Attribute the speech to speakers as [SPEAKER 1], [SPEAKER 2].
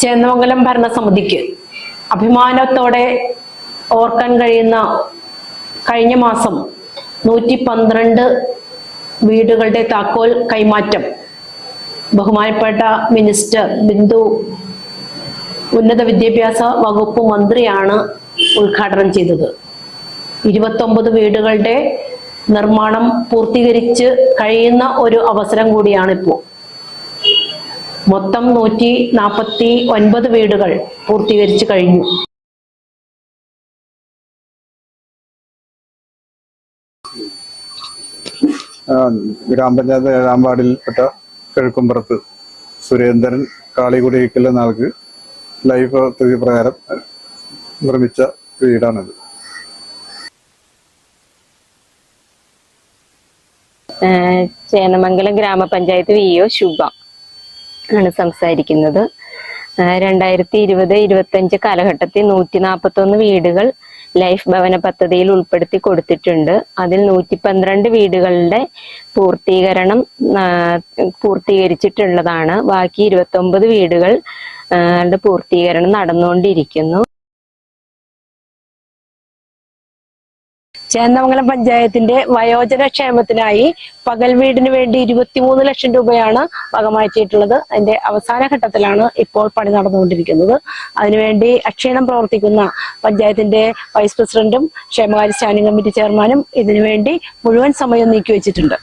[SPEAKER 1] ചേന്നമംഗലം ഭരണസമിതിക്ക് അഭിമാനത്തോടെ ഓർക്കാൻ കഴിയുന്ന കഴിഞ്ഞ മാസം നൂറ്റി പന്ത്രണ്ട് വീടുകളുടെ താക്കോൽ കൈമാറ്റം. ബഹുമാനപ്പെട്ട മിനിസ്റ്റർ ബിന്ദു ഉന്നത വിദ്യാഭ്യാസ വകുപ്പ് മന്ത്രിയാണ് ഉദ്ഘാടനം ചെയ്തത്. ഇരുപത്തൊമ്പത് വീടുകളുടെ നിർമ്മാണം പൂർത്തീകരിച്ച് കഴിയുന്ന ഒരു അവസരം കൂടിയാണിപ്പോൾ മൊത്തം നൂറ്റി നാൽപ്പത്തി ഒൻപത് വീടുകൾ പൂർത്തീകരിച്ചു കഴിഞ്ഞു.
[SPEAKER 2] ഗ്രാമപഞ്ചായത്ത് ഏഴാം വാർഡിൽപ്പെട്ട കിഴക്കുംപുറത്ത് സുരേന്ദ്രൻ കാളികുടിക്കൽ എന്ന ആൾക്ക് ലൈഫ് പദ്ധതി പ്രകാരം നിർമ്മിച്ച വീടാണിത്.
[SPEAKER 3] ചേന്നമംഗലം ഗ്രാമപഞ്ചായത്ത് വി ഒ ശുഭ. ആണ് സംസാരിക്കുന്നത്. രണ്ടായിരത്തി ഇരുപത് ഇരുപത്തഞ്ച് കാലഘട്ടത്തിൽ നൂറ്റി നാൽപ്പത്തൊന്ന് വീടുകൾ ലൈഫ് ഭവന പദ്ധതിയിൽ ഉൾപ്പെടുത്തി കൊടുത്തിട്ടുണ്ട്. അതിൽ നൂറ്റി പന്ത്രണ്ട് വീടുകളുടെ പൂർത്തീകരണം പൂർത്തീകരിച്ചിട്ടുള്ളതാണ്. ബാക്കി ഇരുപത്തൊമ്പത് വീടുകൾ ആഹ് പൂർത്തീകരണം നടന്നുകൊണ്ടിരിക്കുന്നു.
[SPEAKER 1] ചേന്നമംഗലം പഞ്ചായത്തിന്റെ വയോജന ക്ഷേമത്തിനായി പകൽ വീടിന് വേണ്ടി ഇരുപത്തിമൂന്ന് ലക്ഷം രൂപയാണ് വകമാറ്റിയിട്ടുള്ളത് അതിന്റെ അവസാന ഘട്ടത്തിലാണ് ഇപ്പോൾ പണി നടന്നുകൊണ്ടിരിക്കുന്നത്. അതിനുവേണ്ടി അക്ഷീണം പ്രവർത്തിക്കുന്ന പഞ്ചായത്തിന്റെ വൈസ് പ്രസിഡന്റും ക്ഷേമകാര്യ സ്റ്റാൻഡിംഗ് കമ്മിറ്റി ചെയർമാനും ഇതിനുവേണ്ടി മുഴുവൻ സമയം നീക്കിവെച്ചിട്ടുണ്ട്.